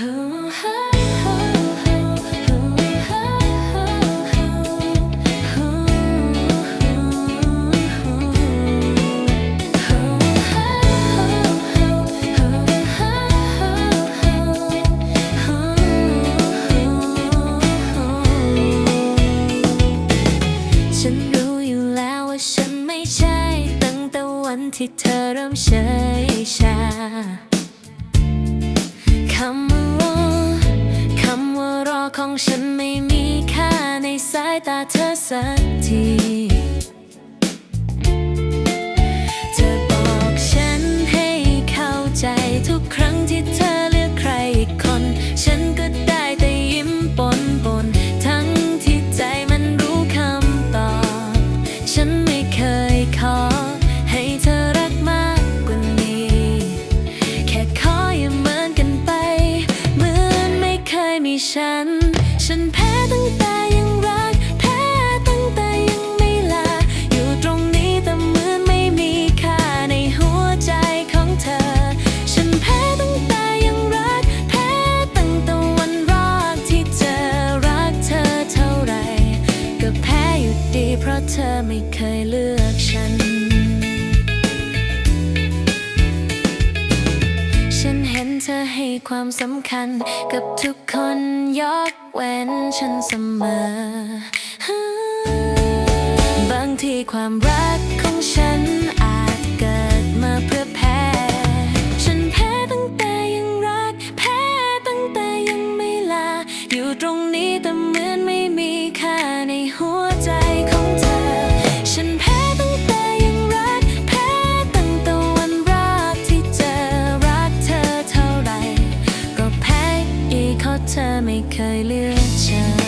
ฉันรู้อยู่แล้วว่าฉันไม่ใช่ ตั้งแต่วันที่เธอเริ่มใช้ ของฉันไม่มีค่าในสายตาเธอสักที ความสำคัญกับทุกคนยกเว้นฉันเสมอ บางทีความรักของฉัน 里人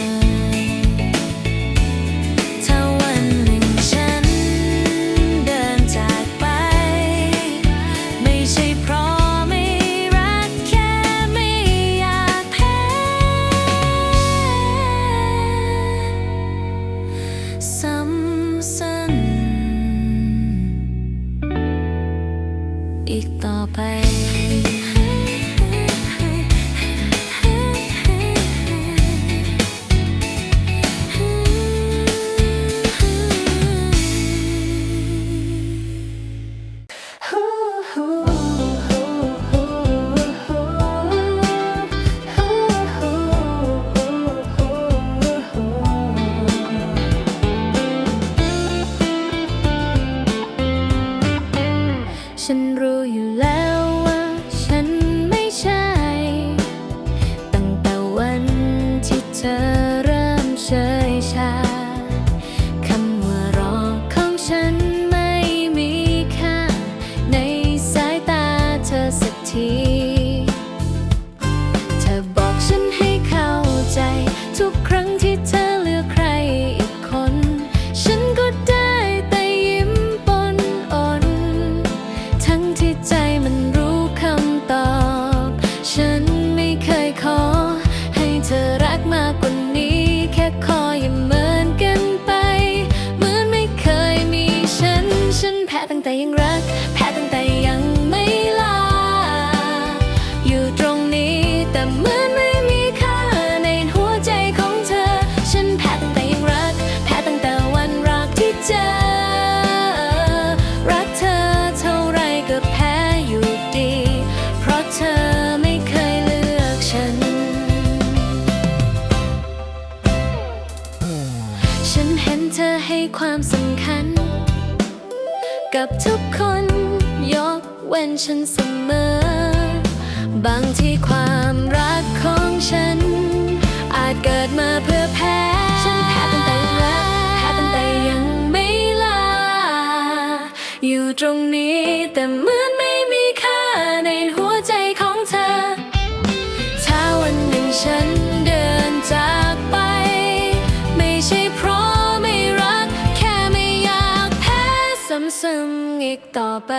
ฉันเห็นเธอให้ความสำคัญ กับทุกคนยกเว้นฉันเสมอ บางทีความรักของฉัน อาจเกิดมาเพื่อแพ้ ฉันแพ้ตั้งแต่รกแพ้ตั้งแต่ยังไม่ลา อยู่ตรงนี้แต่เหมือนไม่มีค่าในหัว กต่อไป